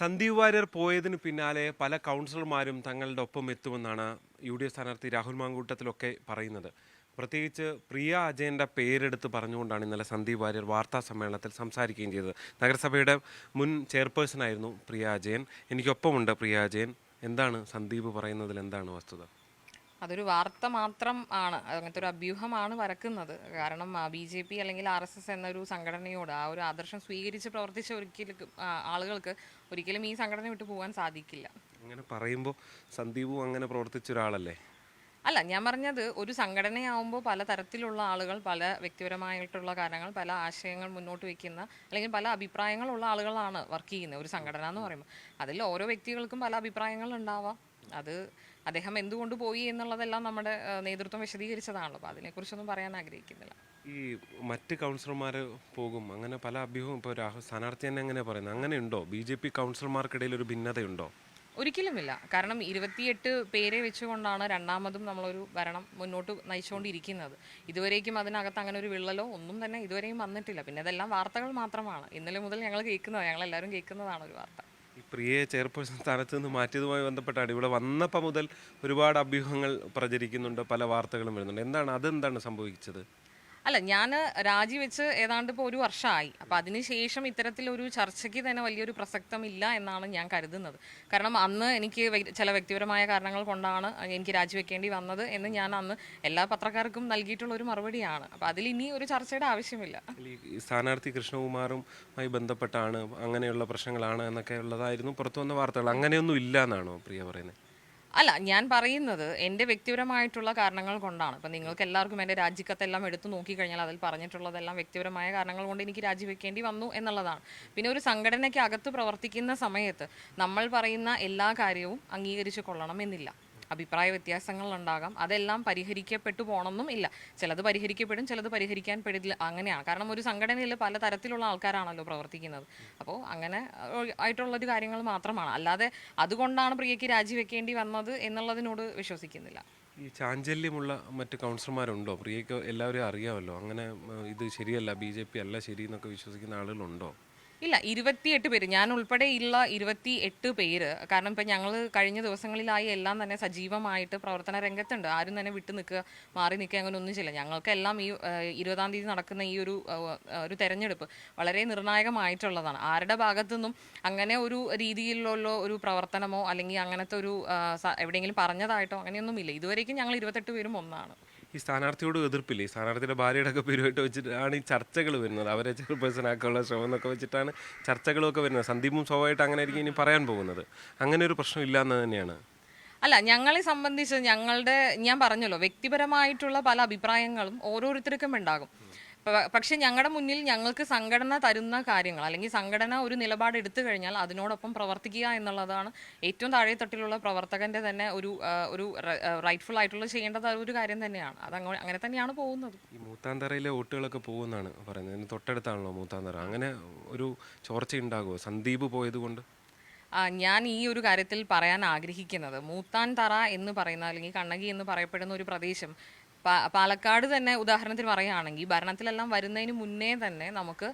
സന്ദീപ് വാര്യർ പോയതിന് പിന്നാലെ പല കൗൺസിലർമാരും തങ്ങളുടെ ഒപ്പം എത്തുമെന്നാണ് യു ഡി എഫ് സ്ഥാനാർത്ഥി രാഹുൽ മാങ്കൂട്ടത്തിലൊക്കെ പറയുന്നത്. പ്രത്യേകിച്ച് പ്രിയ അജയന്റെ പേരെടുത്ത് പറഞ്ഞുകൊണ്ടാണ് ഇന്നലെ സന്ദീപ് വാര്യർ വാർത്താ സമ്മേളനത്തിൽ സംസാരിക്കുകയും ചെയ്തത്. നഗരസഭയുടെ മുൻ ചെയർപേഴ്സൺ ആയിരുന്നു പ്രിയ അജയൻ. എനിക്കൊപ്പമുണ്ട് പ്രിയ അജയൻ. എന്താണ് സന്ദീപ് പറയുന്നതിൽ എന്താണ് വസ്തുത? അതൊരു വാർത്ത മാത്രം ആണ് അങ്ങനത്തെ ഒരു അഭ്യൂഹമാണ് വരക്കുന്നത്. കാരണം ബി ജെ പി അല്ലെങ്കിൽ ആർ എസ് എസ് എന്നൊരു സംഘടനയോട് ആ ഒരു ആദർശം സ്വീകരിച്ച് പ്രവർത്തിച്ച ഒരിക്കലും ആളുകൾക്ക് ഒരിക്കലും ഈ സംഘടന വിട്ടു പോകാൻ സാധിക്കില്ല. അങ്ങനെ പറയുമ്പോൾ സന്ദീപും അങ്ങനെ പ്രവർത്തിച്ച ഒരാളല്ലേ? അല്ല ഞാൻ പറഞ്ഞത് ഒരു സംഘടനയാവുമ്പോൾ പല തരത്തിലുള്ള ആളുകൾ പല വ്യക്തിപരമായിട്ടുള്ള കാര്യങ്ങൾ പല ആശയങ്ങൾ മുന്നോട്ട് വയ്ക്കുന്ന അല്ലെങ്കിൽ പല അഭിപ്രായങ്ങളുള്ള ആളുകളാണ് വർക്ക് ചെയ്യുന്നത് ഒരു സംഘടന എന്ന് പറയുമ്പോൾ അതിൽ ഓരോ വ്യക്തികൾക്കും പല അഭിപ്രായങ്ങൾ ഉണ്ടാവാം. അത് അദ്ദേഹം എന്തുകൊണ്ട് പോയി എന്നുള്ളതെല്ലാം നമ്മുടെ നേതൃത്വം വിശദീകരിച്ചതാണല്ലോ. അപ്പോൾ അതിനെക്കുറിച്ചൊന്നും പറയാൻ ആഗ്രഹിക്കുന്നില്ല. ഈ മറ്റ് കൗൺസിലർമാർ പോകും. അങ്ങനെ പല അഭ്യൂഹം ഇപ്പോൾ രാഹുൽ സ്ഥാനാർത്ഥി തന്നെ എങ്ങനെ പറയുന്നത്? അങ്ങനെ ഉണ്ടോ? ബി ജെ പി കൗൺസിലർമാർക്കിടയിൽ ഒരു ഭിന്നതയുണ്ടോ? ഒരിക്കലുമില്ല. കാരണം ഇരുപത്തിയെട്ട് പേരെ വെച്ചുകൊണ്ടാണ് രണ്ടാമതും നമ്മളൊരു ഭരണം മുന്നോട്ട് നയിച്ചുകൊണ്ടിരിക്കുന്നത്. ഇതുവരേക്കും അതിനകത്ത് അങ്ങനെ ഒരു വിള്ളലോ ഒന്നും തന്നെ ഇതുവരെയും വന്നിട്ടില്ല. പിന്നെ അതെല്ലാം വാർത്തകൾ മാത്രമാണ്. ഇന്നലെ മുതൽ ഞങ്ങൾ കേൾക്കുന്നത് ഞങ്ങളെല്ലാവരും കേൾക്കുന്നതാണ് ഒരു വാർത്ത. പ്രിയയെ ചെയർപേഴ്സൺ സ്ഥാനത്ത് നിന്ന് മാറ്റിയതുമായി ബന്ധപ്പെട്ടാണ് ഇവിടെ വന്നപ്പോൾ മുതൽ ഒരുപാട് അഭ്യൂഹങ്ങൾ പ്രചരിക്കുന്നുണ്ട് പല വാർത്തകളും വരുന്നുണ്ട്. എന്താണ് അതെന്താണ് സംഭവിച്ചത്? അല്ല ഞാൻ രാജിവെച്ച് ഏതാണ്ട് ഇപ്പോൾ ഒരു വർഷമായി അപ്പം അതിനുശേഷം ഇത്തരത്തിലൊരു ചർച്ചയ്ക്ക് തന്നെ വലിയൊരു പ്രസക്തമില്ല എന്നാണ് ഞാൻ കരുതുന്നത്. കാരണം അന്ന് എനിക്ക് ചില വ്യക്തിപരമായ കാരണങ്ങൾ കൊണ്ടാണ് എനിക്ക് രാജിവെക്കേണ്ടി വന്നത് എന്ന് ഞാൻ അന്ന് എല്ലാ പത്രക്കാർക്കും നൽകിയിട്ടുള്ള ഒരു മറുപടിയാണ്. അപ്പം അതിൽ ഇനി ഒരു ചർച്ചയുടെ ആവശ്യമില്ല. സ്ഥാനാർത്ഥി കൃഷ്ണകുമാറുമായി ബന്ധപ്പെട്ടാണ് അങ്ങനെയുള്ള പ്രശ്നങ്ങളാണ് എന്നൊക്കെ ഉള്ളതായിരുന്നു പുറത്തു വന്ന വാർത്തകൾ. അങ്ങനെയൊന്നും ഇല്ല എന്നാണോ പ്രിയ പറയുന്നത് അല്ല ഞാൻ പറയുന്നത് എന്റെ വ്യക്തിപരമായിട്ടുള്ള കാരണങ്ങൾ കൊണ്ടാണ്. ഇപ്പം നിങ്ങൾക്ക് എല്ലാവർക്കും എന്റെ രാജിക്കത്തെല്ലാം എടുത്തു നോക്കിക്കഴിഞ്ഞാൽ അതിൽ പറഞ്ഞിട്ടുള്ളതെല്ലാം വ്യക്തിപരമായ കാരണങ്ങൾ കൊണ്ട് എനിക്ക് രാജിവെക്കേണ്ടി വന്നു എന്നുള്ളതാണ്. പിന്നെ ഒരു സംഘടനയ്ക്ക് അകത്ത് പ്രവർത്തിക്കുന്ന സമയത്ത് നമ്മൾ പറയുന്ന എല്ലാ കാര്യവും അംഗീകരിച്ചു കൊള്ളണം എന്നില്ല. അഭിപ്രായ വ്യത്യാസങ്ങളുണ്ടാകാം അതെല്ലാം പരിഹരിക്കപ്പെട്ടു പോകണമെന്നും ഇല്ല. ചിലത് പരിഹരിക്കപ്പെടും ചിലത് പരിഹരിക്കാൻ പെടില്ല. അങ്ങനെയാണ്. കാരണം ഒരു സംഘടനയിൽ പല തരത്തിലുള്ള ആൾക്കാരാണല്ലോ പ്രവർത്തിക്കുന്നത്. അപ്പോൾ അങ്ങനെ ആയിട്ടുള്ളൊരു കാര്യങ്ങൾ മാത്രമാണ്. അല്ലാതെ അതുകൊണ്ടാണ് പ്രിയയ്ക്ക് രാജിവെക്കേണ്ടി വന്നത് എന്നുള്ളതിനോട് വിശ്വസിക്കുന്നില്ല. ഈ ചാഞ്ചല്യമുള്ള മറ്റ് കൗൺസിലർമാരുണ്ടോ? പ്രിയയ്ക്ക് എല്ലാവരും അറിയാമല്ലോ. അങ്ങനെ ഇത് ശരിയല്ല ബി ജെ പി അല്ല ശരി എന്നൊക്കെ വിശ്വസിക്കുന്ന ആളുകളുണ്ടോ? ഇല്ല ഇരുപത്തിയെട്ട് പേര്. ഞാൻ ഉൾപ്പെടെ ഉള്ള ഇരുപത്തി എട്ട് പേര്. കാരണം ഇപ്പം ഞങ്ങൾ കഴിഞ്ഞ ദിവസങ്ങളിലായി എല്ലാം തന്നെ സജീവമായിട്ട് പ്രവർത്തന രംഗത്തുണ്ട്. ആരും തന്നെ വിട്ടു നിൽക്കുക മാറി നിൽക്കുക അങ്ങനെ ഒന്നും ചെയ്യില്ല. ഞങ്ങൾക്കെല്ലാം ഈ ആ, ഇരുപതാം തീയതി നടക്കുന്ന ഈ ഒരു ഒരു തെരഞ്ഞെടുപ്പ് വളരെ നിർണായകമായിട്ടുള്ളതാണ്. ആരുടെ ഭാഗത്തു നിന്നും അങ്ങനെ ഒരു രീതിയിലുള്ള ഒരു പ്രവർത്തനമോ അല്ലെങ്കിൽ അങ്ങനത്തെ ഒരു എവിടെയെങ്കിലും പറഞ്ഞതായിട്ടോ അങ്ങനെയൊന്നുമില്ല. ഇതുവരേക്കും ഞങ്ങൾ ഇരുപത്തെട്ട് പേരും ഒന്നാണ്. ഈ സ്ഥാനാർത്ഥിയോട് എതിർപ്പില്ല? ഈ സ്ഥാനാർത്ഥിയുടെ ഭാര്യയുടെ ഒക്കെ പേരുമായിട്ട് വെച്ചിട്ടാണ് ഈ ചർച്ചകൾ വരുന്നത്. അവരെ ചെയർപേഴ്സൺ ആക്കാനുള്ള ശ്രമം എന്നൊക്കെ വെച്ചിട്ടാണ് ചർച്ചകളൊക്കെ വരുന്നത്. സന്ദീപും സ്വാഭാവികമായിട്ട് അങ്ങനെ ആയിരിക്കും ഇനി പറയാൻ പോകുന്നത്. അങ്ങനെ ഒരു പ്രശ്നം ഇല്ല എന്ന് തന്നെയാണ്. അല്ല ഞങ്ങളെ സംബന്ധിച്ച് ഞങ്ങളുടെ ഞാൻ പറഞ്ഞല്ലോ വ്യക്തിപരമായിട്ടുള്ള പല അഭിപ്രായങ്ങളും ഓരോരുത്തർക്കും ഉണ്ടാകും. പക്ഷെ ഞങ്ങളുടെ മുന്നിൽ ഞങ്ങൾക്ക് സംഘടന തരുന്ന കാര്യങ്ങൾ അല്ലെങ്കിൽ സംഘടന ഒരു നിലപാട് എടുത്തു കഴിഞ്ഞാൽ അതിനോടൊപ്പം പ്രവർത്തിക്കുക എന്നുള്ളതാണ് ഏറ്റവും താഴെ തട്ടിലുള്ള പ്രവർത്തകന്റെ തന്നെ ഒരു ഒരു റൈറ്റ്ഫുൾ ആയിട്ടുള്ള ചെയ്യേണ്ടത് ഒരു കാര്യം തന്നെയാണ്. അത് അങ്ങ- അങ്ങനെ തന്നെയാണ് പോകുന്നത്. ഈ മൂത്താന്തറയിലെ വോട്ടുകളൊക്കെ പോകുന്നതാണ് പറയുന്നത്. തൊട്ടടുത്താണല്ലോ മൂത്താന്തറ. അങ്ങനെ ഒരു ചോർച്ച ഉണ്ടാകുമോ സന്ദീപ് പോയത് കൊണ്ട് ആ, ഞാൻ ഈ ഒരു കാര്യത്തിൽ പറയാൻ ആഗ്രഹിക്കുന്നത് മൂത്താൻ തറ എന്ന് പറയുന്ന അല്ലെങ്കിൽ കണ്ണകി എന്ന് പറയപ്പെടുന്ന ഒരു പ്രദേശം പാലക്കാട് തന്നെ ഉദാഹരണത്തിന് പറയുകയാണെങ്കിൽ ഭരണത്തിലെല്ലാം വരുന്നതിന് മുന്നേ തന്നെ നമുക്ക്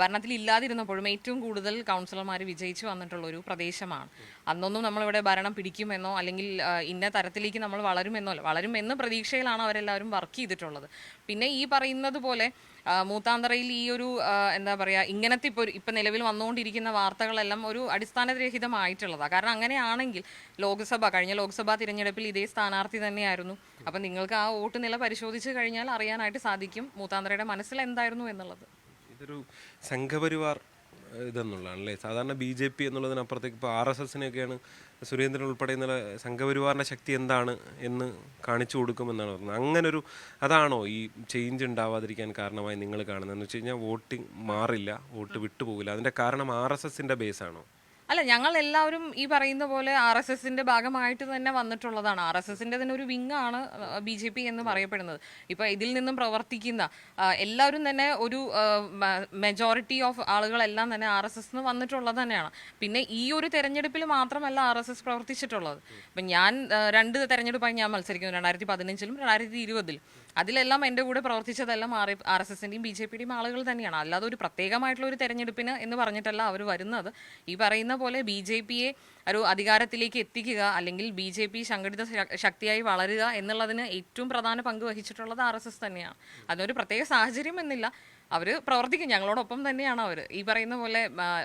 ഭരണത്തിൽ ഇല്ലാതിരുന്നപ്പോഴും ഏറ്റവും കൂടുതൽ കൗൺസിലർമാർ വിജയിച്ചു വന്നിട്ടുള്ള ഒരു പ്രദേശമാണ്. അന്നൊന്നും നമ്മളിവിടെ ഭരണം പിടിക്കുമെന്നോ അല്ലെങ്കിൽ ഇന്ന തരത്തിലേക്ക് നമ്മൾ വളരുമെന്നോ വളരുമെന്ന പ്രതീക്ഷയിലാണ് അവരെല്ലാവരും വർക്ക് ചെയ്തിട്ടുള്ളത്. പിന്നെ ഈ പറയുന്നത് പോലെ മൂത്താന്തറയിൽ ഈ ഒരു എന്താ പറയുക ഇങ്ങനത്തെ ഇപ്പോൾ ഇപ്പം നിലവിൽ വന്നുകൊണ്ടിരിക്കുന്ന വാർത്തകളെല്ലാം ഒരു അടിസ്ഥാനരഹിതമായിട്ടുള്ളതാണ് കാരണം അങ്ങനെയാണെങ്കിൽ ലോക്സഭ കഴിഞ്ഞ ലോക്സഭാ തിരഞ്ഞെടുപ്പിൽ ഇതേ സ്ഥാനാർത്ഥി തന്നെയായിരുന്നു. അപ്പം നിങ്ങൾക്ക് ആ വോട്ട് നില പരിശോധിച്ച് കഴിഞ്ഞാൽ അറിയാനായിട്ട് സാധിക്കും മൂത്താന്തറയുടെ മനസ്സിൽ എന്തായിരുന്നു എന്നുള്ളത്. ഇതൊരു സംഘപരിവാർ ഇതെന്നുള്ളതാണ് അല്ലേ സാധാരണ ബി ജെ പി എന്നുള്ളതിനപ്പുറത്തേക്ക് ഇപ്പോൾ ആർ എസ് എസിനെയൊക്കെയാണ് സുരേന്ദ്രൻ ഉൾപ്പെടെ എന്നുള്ള സംഘപരിവാറിന്റെ ശക്തി എന്താണ് എന്ന് കാണിച്ചു കൊടുക്കുമെന്നാണ് പറഞ്ഞത്. അങ്ങനൊരു അതാണോ ഈ ചേഞ്ച് ഉണ്ടാവാതിരിക്കാൻ കാരണമായി നിങ്ങൾ കാണുന്നത്? എന്ന് വെച്ച് കഴിഞ്ഞാൽ വോട്ടിംഗ് മാറില്ല വോട്ട് വിട്ടുപോകില്ല. അതിന്റെ കാരണം ആർ എസ് എസിന്റെ ബേസാണോ അല്ല ഞങ്ങൾ എല്ലാവരും ഈ പറയുന്ന പോലെ ആർ എസ് എസിന്റെ ഭാഗമായിട്ട് തന്നെ വന്നിട്ടുള്ളതാണ്. ആർ എസ് എസിന്റെ തന്നെ ഒരു വിങ് ആണ് ബി ജെ പി എന്ന് പറയപ്പെടുന്നത്. ഇപ്പൊ ഇതിൽ നിന്നും പ്രവർത്തിക്കുന്ന എല്ലാവരും തന്നെ ഒരു മെജോറിറ്റി ഓഫ് ആളുകളെല്ലാം തന്നെ ആർ എസ് എസ് വന്നിട്ടുള്ളത് തന്നെയാണ്. പിന്നെ ഈ ഒരു തെരഞ്ഞെടുപ്പിൽ മാത്രമല്ല ആർ എസ് എസ് പ്രവർത്തിച്ചിട്ടുള്ളത്. ഇപ്പം ഞാൻ രണ്ട് തെരഞ്ഞെടുപ്പായി ഞാൻ മത്സരിക്കുന്നു. രണ്ടായിരത്തി പതിനഞ്ചിലും രണ്ടായിരത്തി ഇരുപതിലും അതിലെല്ലാം എന്റെ കൂടെ പ്രവർത്തിച്ചതെല്ലാം ആർ ആർ എസ് എസിന്റെയും ബി ജെ പിയുടെയും ആളുകൾ തന്നെയാണ്. അല്ലാതെ ഒരു പ്രത്യേകമായിട്ടുള്ള ഒരു തെരഞ്ഞെടുപ്പിന് എന്ന് പറഞ്ഞിട്ടല്ല അവർ വരുന്നത്. ഈ പറയുന്ന പോലെ ബി ജെ പിയെ ഒരു അധികാരത്തിലേക്ക് എത്തിക്കുക അല്ലെങ്കിൽ ബി ജെ പി സംഘടിത ശക്തിയായി വളരുക എന്നുള്ളതിന് ഏറ്റവും പ്രധാന പങ്ക് വഹിച്ചിട്ടുള്ളത് ആർ എസ് എസ് തന്നെയാണ്. അതൊരു പ്രത്യേക സാഹചര്യം എന്നില്ല. അവർ പ്രവർത്തിക്കും. ഞങ്ങളോടൊപ്പം തന്നെയാണ് അവർ ഈ പറയുന്ന പോലെ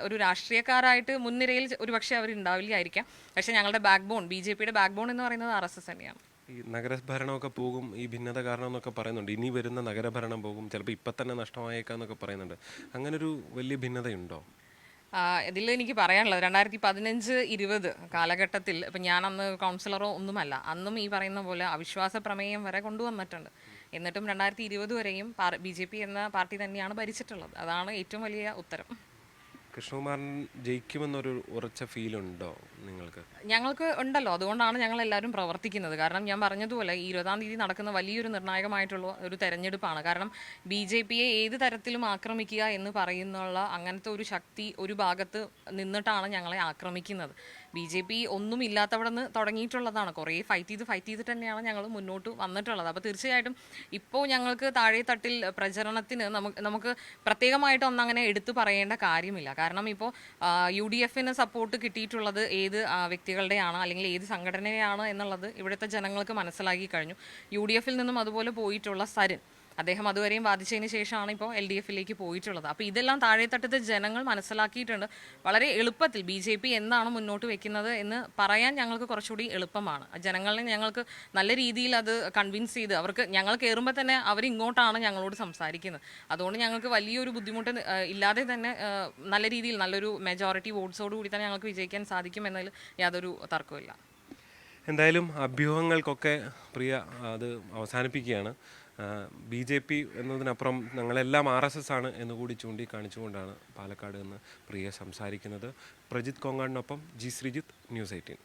ഒരു രാഷ്ട്രീയക്കാരായിട്ട് മുൻനിരയിൽ ഒരു പക്ഷേ അവർ ഉണ്ടാവില്ലായിരിക്കാം. പക്ഷേ ഞങ്ങളുടെ ബാക്ക് ബോൺ ബി ജെ പിയുടെ ബാക്ക് ബോൺ എന്ന് പറയുന്നത് ആർ എസ് എസ് തന്നെയാണ്. ഈ നഗരഭരണമൊക്കെ പോകും ഈ ഭിന്നത കാരണം എന്നൊക്കെ പറയുന്നുണ്ട്. ഇനി വരുന്ന നഗരഭരണം പോകും ചിലപ്പോൾ ഇപ്പം തന്നെ നഷ്ടമായേക്കാം എന്നൊക്കെ പറയുന്നുണ്ട്. അങ്ങനൊരു വലിയ ഭിന്നതയുണ്ടോ? ഇതിൽ എനിക്ക് പറയാനുള്ളത് രണ്ടായിരത്തി പതിനഞ്ച് ഇരുപത് കാലഘട്ടത്തിൽ ഇപ്പം ഞാനന്ന് കൗൺസിലറോ ഒന്നുമല്ല അന്നും ഈ പറയുന്ന പോലെ അവിശ്വാസ പ്രമേയം വരെ കൊണ്ടുവന്നിട്ടുണ്ട്. എന്നിട്ടും രണ്ടായിരത്തി ഇരുപത് വരെയും ബി ജെ പി എന്ന പാർട്ടി തന്നെയാണ് ഭരിച്ചിട്ടുള്ളത്. അതാണ് ഏറ്റവും വലിയ ഉത്തരം. കൃഷ്ണകുമാരൻ ജയിക്കുമെന്നൊരു ഉറച്ച ഫീൽ ഉണ്ടോ നിങ്ങൾക്ക്? ഞങ്ങൾക്ക് ഉണ്ടല്ലോ. അതുകൊണ്ടാണ് ഞങ്ങൾ എല്ലാവരും പ്രവർത്തിക്കുന്നത്. കാരണം ഞാൻ പറഞ്ഞതുപോലെ ഇരുപതാം തീയതി നടക്കുന്ന വലിയൊരു നിർണായകമായിട്ടുള്ള ഒരു തെരഞ്ഞെടുപ്പാണ്. കാരണം ബി ജെ പിയെ ഏത് തരത്തിലും ആക്രമിക്കുക എന്ന് പറയുന്നുള്ള അങ്ങനത്തെ ഒരു ശക്തി ഒരു ഭാഗത്ത് നിന്നിട്ടാണ് ഞങ്ങളെ ആക്രമിക്കുന്നത്. ബി ജെ പി ഒന്നും ഇല്ലാത്തവിടെ നിന്ന് തുടങ്ങിയിട്ടുള്ളതാണ്. കുറേ ഫൈറ്റ് ചെയ്ത് ഫൈറ്റ് ചെയ്തിട്ട് തന്നെയാണ് ഞങ്ങൾ മുന്നോട്ട് വന്നിട്ടുള്ളത്. അപ്പോൾ തീർച്ചയായിട്ടും ഇപ്പോൾ ഞങ്ങൾക്ക് താഴെ തട്ടിൽ പ്രചരണത്തിന് നമുക്ക് നമുക്ക് പ്രത്യേകമായിട്ട് ഒന്നങ്ങനെ എടുത്തു പറയേണ്ട കാര്യമില്ല. കാരണം ഇപ്പോൾ യു ഡി എഫിന് സപ്പോർട്ട് കിട്ടിയിട്ടുള്ളത് ഏത് വ്യക്തികളുടെയാണ് അല്ലെങ്കിൽ ഏത് സംഘടനയാണ് എന്നുള്ളത് ഇവിടുത്തെ ജനങ്ങൾക്ക് മനസ്സിലാക്കി കഴിഞ്ഞു. യു ഡി എഫിൽ നിന്നും അതുപോലെ പോയിട്ടുള്ള സരൻ. അദ്ദേഹം അതുവരെയും വാദിച്ചതിന് ശേഷമാണ് ഇപ്പോൾ എൽ ഡി എഫിലേക്ക് പോയിട്ടുള്ളത്. അപ്പോൾ ഇതെല്ലാം താഴെത്തട്ടത്തെ ജനങ്ങൾ മനസ്സിലാക്കിയിട്ടുണ്ട്. വളരെ എളുപ്പത്തിൽ ബി ജെ പി എന്താണ് മുന്നോട്ട് വെക്കുന്നത് എന്ന് പറയാൻ ഞങ്ങൾക്ക് കുറച്ചുകൂടി എളുപ്പമാണ്. ജനങ്ങളെ ഞങ്ങൾക്ക് നല്ല രീതിയിൽ അത് കൺവിൻസ് ചെയ്ത് അവർക്ക് ഞങ്ങൾ കയറുമ്പോൾ തന്നെ അവർ ഇങ്ങോട്ടാണ് ഞങ്ങളോട് സംസാരിക്കുന്നത്. അതുകൊണ്ട് ഞങ്ങൾക്ക് വലിയൊരു ബുദ്ധിമുട്ട് ഇല്ലാതെ തന്നെ നല്ല രീതിയിൽ നല്ലൊരു മെജോറിറ്റി വോട്ട്സോട് കൂടി തന്നെ ഞങ്ങൾക്ക് വിജയിക്കാൻ സാധിക്കും എന്നതിൽ യാതൊരു തർക്കമില്ല എന്തായാലും അഭ്യൂഹങ്ങൾക്കൊക്കെ പ്രിയ അത് അവസാനിപ്പിക്കുകയാണ്. ബി ജെ പി എന്നതിനപ്പുറം ഞങ്ങളെല്ലാം ആർ എസ് എസ് ആണ് എന്നുകൂടി ചൂണ്ടിക്കാണിച്ചുകൊണ്ടാണ് പാലക്കാട് നിന്ന് പ്രിയ സംസാരിക്കുന്നത്. പ്രജിത് കോങ്ങാടിനൊപ്പം ജി ശ്രീജിത്ത് ന്യൂസ് എയ്റ്റീൻ.